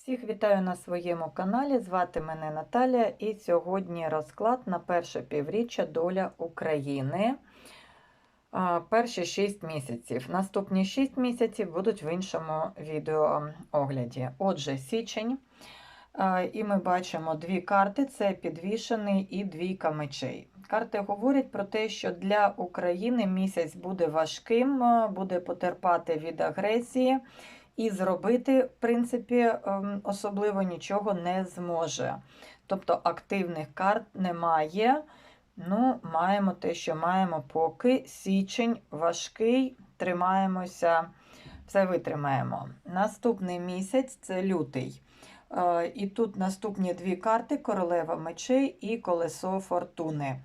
Всіх вітаю на своєму каналі. Звати мене Наталя, і сьогодні розклад на перше півріччя доля України. Перші 6 місяців. Наступні 6 місяців будуть в іншому відеоогляді. Отже, січень. І ми бачимо дві карти: це підвішений і двійка мечей. Карти говорять про те, що для України місяць буде важким, буде потерпати від агресії і зробити, в принципі, ем, особливо нічого не зможе. Тобто активних карт немає. Ну, маємо те, що маємо поки. Січень важкий, тримаємося, все витримаємо. Наступний місяць це лютий. Е, І тут наступні дві карти: королева мечей і колесо фортуни.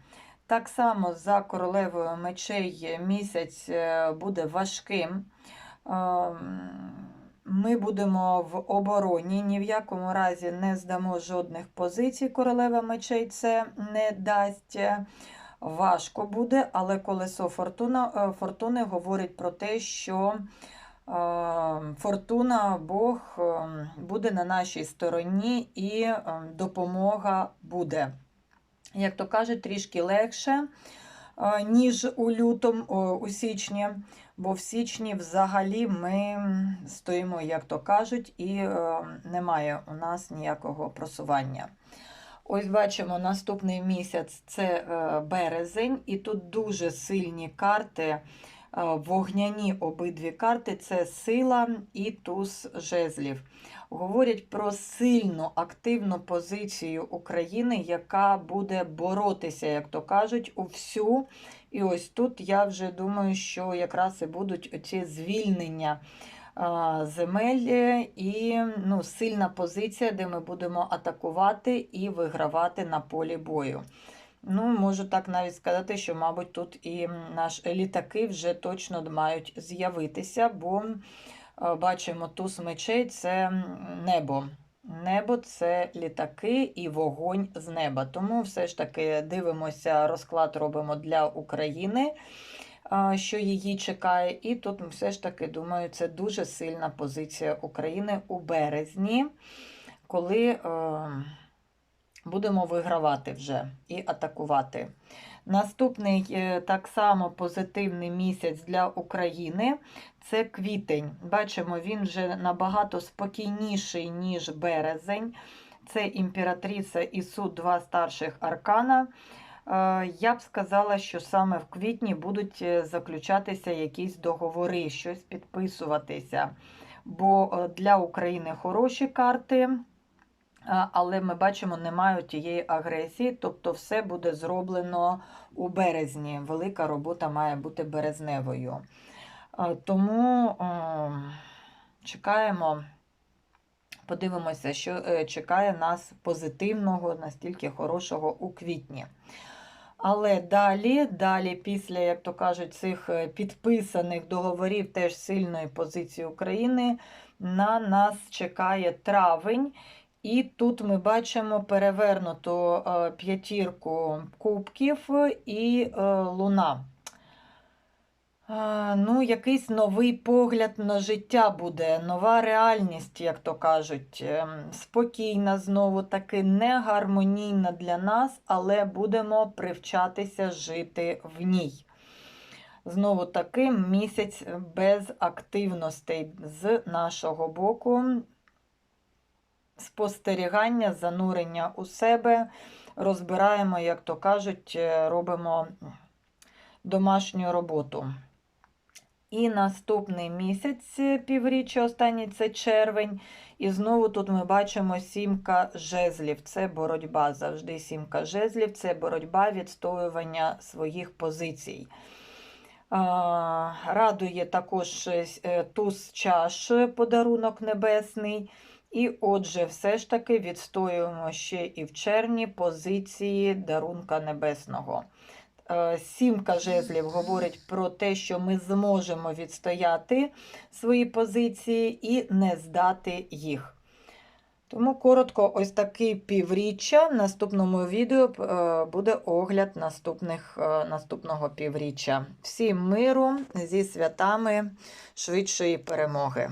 Так само за королевою мечей місяць е, буде важким. Ем, Ми будемо в обороні, ні в якому разі не здамо жодних позицій. Королева мечей це не дасть. Важко буде, але колесо фортуна, е, фортуни говорить про те, що е, фортуна Бог е, буде на нашій стороні і допомога буде. Як то кажуть, трішки легше, ніж у лютому, у січні. Бо в січні взагалі ми стоїмо, як то кажуть, і е, немає у нас ніякого просування. Ось бачимо, наступний місяць це е, березень, і тут дуже сильні карти, е, вогняні обидві карти це сила і туз жезлів. Говорять про сильну активну позицію України, яка буде боротися, як то кажуть, у всю. І ось тут я вже думаю, що якраз і будуть оці звільнення земель е, і ну, сильна позиція, де ми будемо атакувати і вигравати на полі бою. Ну, Можу так навіть сказати, що, мабуть, тут і наші літаки вже точно мають з'явитися, бо бачимо, туз мечей це небо. Небо це літаки і вогонь з неба. Тому все ж таки дивимося, розклад робимо для України, що її чекає. І тут все ж таки думаю, це дуже сильна позиція України у березні, коли е, будемо вигравати вже і атакувати. Наступний е, так само позитивний місяць для України це квітень. Бачимо, він вже набагато спокійніший, ніж березень. Це імператриця і суд, два старших аркана. Е, Я б сказала, що саме в квітні будуть е, заключатися якісь договори, щось підписуватися. Бо для України хороші карти. Але ми бачимо, немає тієї агресії, тобто все буде зроблено у березні. Велика робота має бути березневою. Тому чекаємо, подивимося, що е, чекає нас позитивного, настільки хорошого у квітні. Але далі, далі, після, як то кажуть, цих е, підписаних договорів теж сильної позиції України, на нас чекає травень. І тут ми бачимо перевернуту е, п'ятірку кубків і е, луна. Ну, Якийсь новий погляд на життя буде, нова реальність, як то кажуть. Ем, спокійна, знову таки, не гармонійна для нас, але будемо привчатися жити в ній. Знову таки місяць без активностей з нашого боку спостерігання, занурення у себе, розбираємо, як то кажуть, е, робимо домашню роботу. І наступний місяць е, півріччя, останній це червень. І знову тут ми бачимо сімка жезлів. Це боротьба. Завжди сімка жезлів, це боротьба відстоювання своїх позицій. Радує також е, туз чаш, подарунок небесний. І отже, все ж таки відстоюємо ще і в червні позиції дарунка небесного. Е, сімка жезлів говорить про те, що ми зможемо відстояти свої позиції і не здати їх. Тому коротко, ось такий півріччя. В наступному відео е, буде огляд наступних, е, наступного півріччя. Всім миру зі святами швидшої перемоги!